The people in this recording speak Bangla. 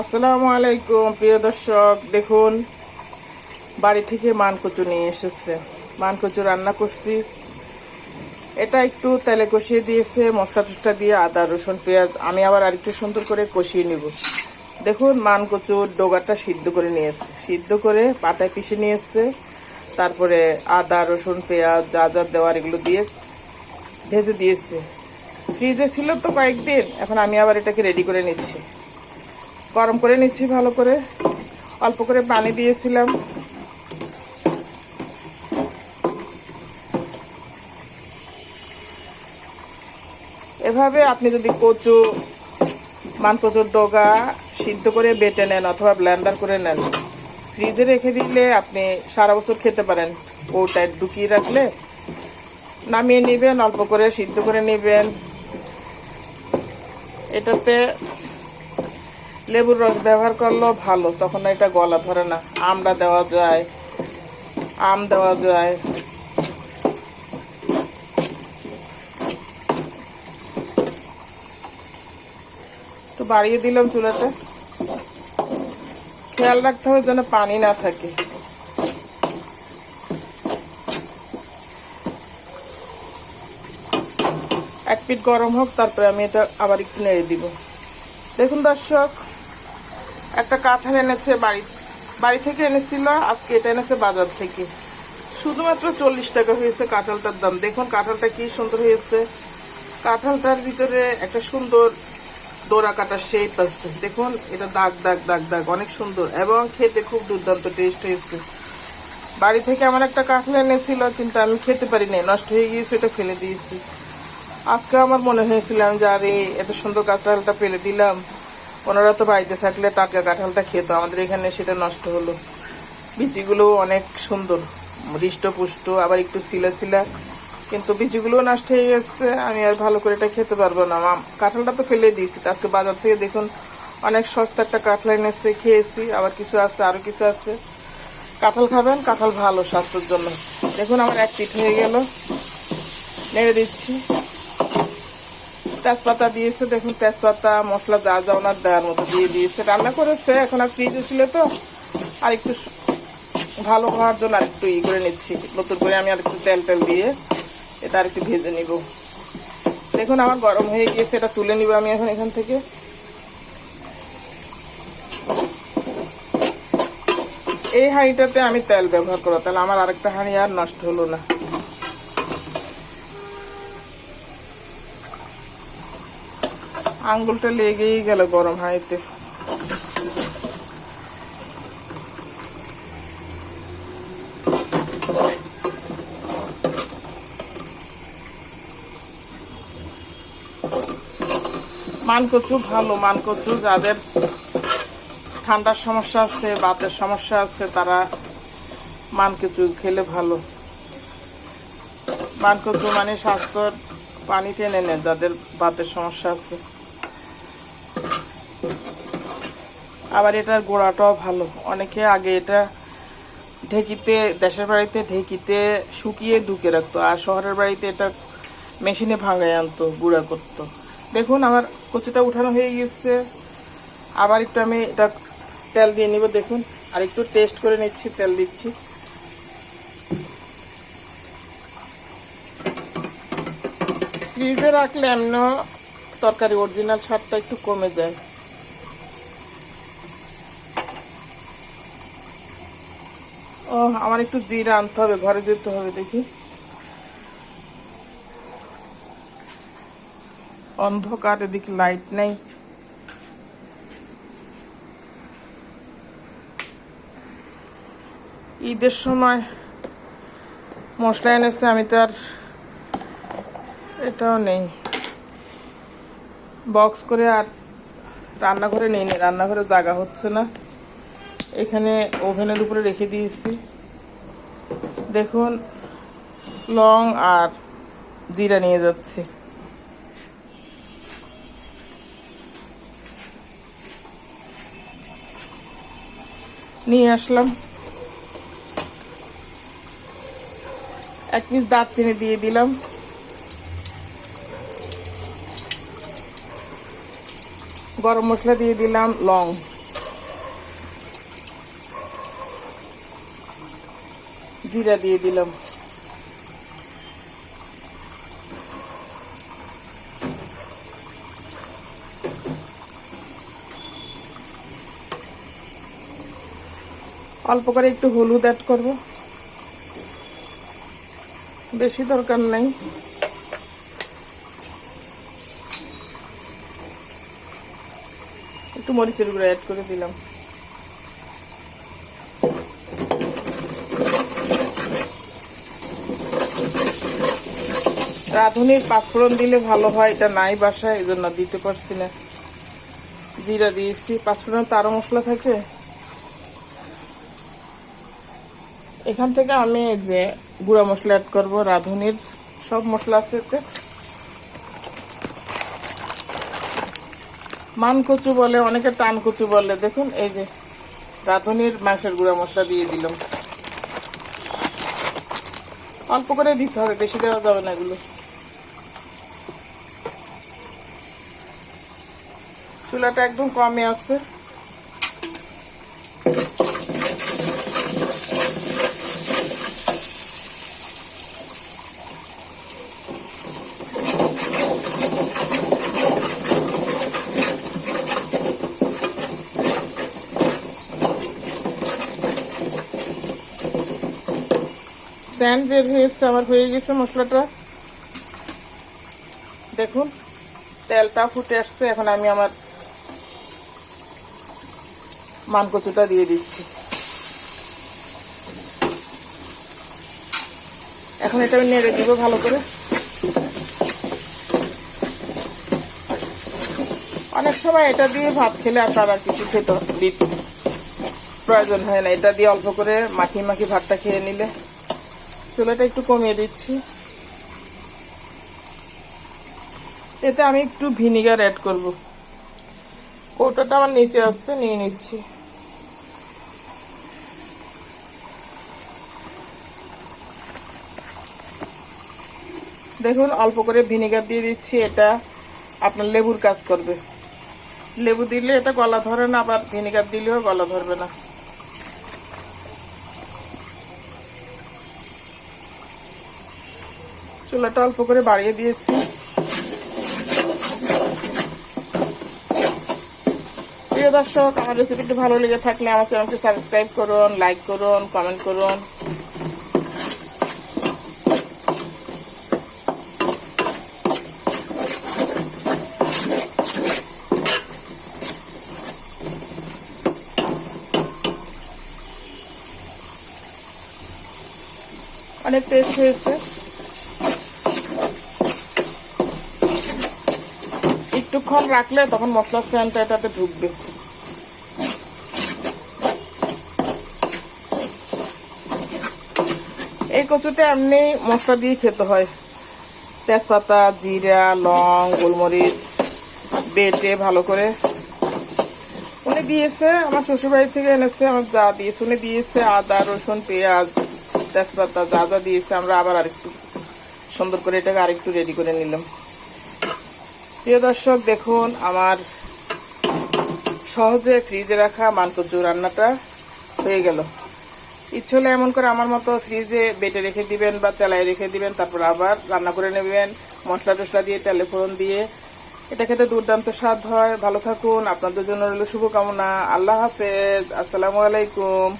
আসসালামু আলাইকুম, প্রিয় দর্শক। দেখুন, বাড়ি থেকে মানকচু নিয়ে এসেছে। মানকচু রান্না করছি। এটা একটু তেলে কষিয়ে দিয়েছে, মশলা টসলা দিয়ে আদা, রসুন, পেঁয়াজ। আমি আবার আরেকটু সুন্দর করে কষিয়ে নিব। দেখুন, মানকচুর ডোগাটা সিদ্ধ করে নিয়েছে। সিদ্ধ করে পাতায় পিষে নিয়েছে। তারপরে আদা, রসুন, পেঁয়াজ যা যা দেওয়ার এগুলো দিয়ে ভেজে দিয়েছে। ফ্রিজে ছিল তো কয়েকদিন, এখন আমি আবার এটাকে রেডি করে নিচ্ছি। গরম করে নিচ্ছি ভালো করে। অল্প করে পানি দিয়েছিলাম। এভাবে আপনি যদি কচু মান কচুর ডগা সিদ্ধ করে বেটে নেন অথবা ব্লেন্ডার করে নেন, ফ্রিজে রেখে দিলে আপনি সারা বছর খেতে পারেন। ওটায় ঢুকিয়ে রাখলে নামিয়ে নেবেন, অল্প করে সিদ্ধ করে নেবেন। এটাতে লেবুর রস ব্যবহার করলেও ভালো, তখন এটা গলা ধরে না। আমড়া দেওয়া যায়, আম দেওয়া যায়। তো বাড়িয়ে দিলাম চুলাতে। খেয়াল রাখতে হবে যেন পানি না থাকে। এক পিট গরম হোক, তারপরে আমি এটা আবার একটু নেড়ে দিব। দেখুন দর্শক একটা কাঁঠাল এনেছে বাড়ি বাড়ি থেকে এনেছিল, আজকে এটা এনেছে বাজার থেকে। শুধুমাত্র চল্লিশ টাকা হয়েছে কাঁঠালটার দাম। দেখুন কাঁঠালটা কি সুন্দর হয়েছে। কাঁঠালটার ভিতরে একটা সুন্দর ডোরা কাটা শেপ আছে। দেখুন, এটা দাগ দাগ দাগ দাগ, অনেক সুন্দর এবং খেতে খুব দুর্দান্ত টেস্ট হয়েছে। বাড়ি থেকে আমার একটা কাঁঠাল এনেছিল, কিন্তু আমি খেতে পারিনি, নষ্ট হয়ে গিয়েছে এটা ফেলে দিয়েছি। আজকে আমার মনে হয়েছিলাম যে, আরে, এত সুন্দর কাঁঠালটা ফেলে দিলাম। ওনারা তো বাড়িতে থাকলে টাটকা কাঁঠালটা খেত, আমাদের এখানে সেটা নষ্ট হলো। বিচিগুলো অনেক সুন্দর, হৃষ্টপুষ্ট, আবার একটু সিলা সিলা কিন্তু বিচিগুলো নষ্ট হয়ে গেছে, আমি আর ভালো করে এটা খেতে পারব না। কাঁঠালটা তো ফেলে দিয়েছি আজকে বাজার থেকে দেখুন, অনেক সস্তা একটা কাঁঠাল এনেছে, খেয়েছি, আবার কিছু আছে আরও কিছু আছে। কাঁঠাল খাবেন, কাঁঠাল ভালো, স্বাস্থ্যের জন্য। দেখুন, আমার এক পিঠ হয়ে গেল। নেড়ে দিচ্ছি। তেজপাতা দিয়েছে, দেখুন তেজপাতা, মশলা যা যা ওনার দেওয়ার মতো দিয়ে দিয়েছে। রান্না করেছে, এখন আর ফ্রিজে ছিল তো, আর একটু ভালো হওয়ার জন্য আর একটু ই করে নিচ্ছি। নতুন করে আমি আর একটু তেল তেল দিয়ে এটা আর একটু ভেজে নিব। দেখুন আমার গরম হয়ে গিয়েছে, এটা তুলে নিব আমি এখন এখান থেকে। এই হাঁড়িটাতে আমি তেল ব্যবহার করব, তাহলে আমার আরেকটা হাঁড়ি আর নষ্ট হলো না। আঙ্গুলটা লেগেই গেল গরম হাঁড়িতে। মানকচু ভালো, মানকচু যাদের ঠান্ডার সমস্যা আছে, বাতের সমস্যা আছে, তারা মানকচু খেলে ভালো। মানকচু মানে স্বাস্থ্যর পানি টেনে নেয়, যাদের বাতের সমস্যা আছে। আবার এটার গোড়াটাও ভালো। অনেকে আগে এটা ঢেকিতে, দেশের বাড়িতে ঢেকিতে শুকিয়ে ঢুকে রাখতো আর শহরের বাড়িতে এটা মেশিনে ভাঙায় আনতো, গুঁড়া করতো। দেখুন আমার কচুটা উঠানো হয়ে গেছে আবার একটু আমি এটা তেল দিয়ে নিব, দেখুন। আর একটু টেস্ট করে নিচ্ছি, তেল দিচ্ছি। ফ্রিজে রাখলে এমন তরকারি অরিজিনাল স্বাদটা একটু কমে যায়। ও আমার একটু জিরা আনতে হবে, ঘরে যেতে হবে দেখি। অন্ধকার, এদিকে লাইট নেই। ঈদের সময় মশলা এনেছে, আমি তো আর এটাও নেই। বক্স করে আর রান্নাঘরে নেই, রান্নাঘরে জায়গা হচ্ছে না। এখানে ওভেনের উপরে রেখে দিয়েছি। দেখুন, লং আর জিরা নিয়ে যাচ্ছি। নিয়ে আসলাম। এক পিস দারচিনি দিয়ে দিলাম। গরম মশলা দিয়ে দিলাম লং। জিরা দিয়ে দিলাম। অল্প করে একটু হলুদ অ্যাড করব। বেশি দরকার নাই। একটু মরিচের গুঁড়ো অ্যাড করে দিলাম। রাঁধুনির পাঁচফোড়ন দিলে ভালো হয়, এটা নাই বাসায় এই জন্য দিতে পারছি না। জিরা দিয়েছি পাঁচফোড়ন তারও মশলা থাকে। এখান থেকে আমি যে গুঁড়া মশলা অ্যাড করব, রাঁধুনির সব মশলা আছে এতে। মান কচু বলে, অনেকে টান কচু বলে। দেখুন, এই যে রাঁধুনির মাংসের গুঁড়া মশলা দিয়ে দিলাম। অল্প করে দিতে হবে, বেশি দেওয়া যাবে না এগুলো। চুলাটা একদম কমে আছে। স্যান্ড বের হয়েছে আমার হয়ে গেছে মশলাটা। দেখুন, তেলটা ফুটে আসছে, এখন আমি আমার মানকচুটা দিয়ে দিচ্ছি। এখন এটা আমি নেড়ে দিব ভালো করে। অনেক সময় এটা দিয়ে ভাত খেলে আপনার আর কিছু খেতে দিত। প্রয়োজন হয় না, এটা দিয়ে অল্প করে মাখি মাখি ভাতটা খেয়ে নিলে। চুলাটা একটু কমিয়ে দিচ্ছি। এতে আমি একটু ভিনিগার অ্যাড করব। কৌটাটা আমার নিচে আসছে, নিয়ে নিচ্ছি। দেখুন, অল্প করে ভিনিগার দিয়ে দিচ্ছি, এটা আপনার লেবুর কাজ করবে। লেবু দিলে এটা গলা ধরে না, আবার ভিনিগার দিলেও গলা ধরবে না। চুলাটা অল্প করে বাড়িয়ে দিয়েছি। প্রিয় দর্শক, আমার রেসিপিটি ভালো লেগে থাকলে আমার চ্যানেলটি সাবস্ক্রাইব করুন লাইক করুন কমেন্ট করুন। অনেক টেস্ট হয়েছে। একটুক্ষণ রাখলে তখন মশলার স্যানটা এটাতে ঢুকবে। এই কচুটা এমনি মশলা দিয়ে খেতে হয়। তেজপাতা, জিরা, লং, গোলমরিচ, বেটে ভালো করে। উনি দিয়েছে, আমার শ্বশুরবাড়ি থেকে এনেছে, আমার যা দিয়েছে, উনি দিয়েছে আদা, রসুন, পেঁয়াজ। তেজপাতা যা যা দিয়েছে আমরা আবার আরেকটু সুন্দর করে এটাকে আরেকটু রেডি করে নিলাম। প্রিয় দর্শক, দেখুন আমার সহজে ফ্রিজে রাখা মানকচু রান্নাটা হয়ে গেল। ইচ্ছে হলে এমন করে আমার মতো ফ্রিজে বেটে রেখে দিবেন বা চালায় রেখে দিবেন, তারপর আবার রান্না করে নেবেন। মশলা টসলা দিয়ে, তেলে ফোড়ন দিয়ে। এটা খেতে দুর্দান্ত স্বাদ হয়। ভালো থাকুন। আপনাদের জন্য রইল শুভকামনা। আল্লাহ হাফেজ। আসসালামু আলাইকুম।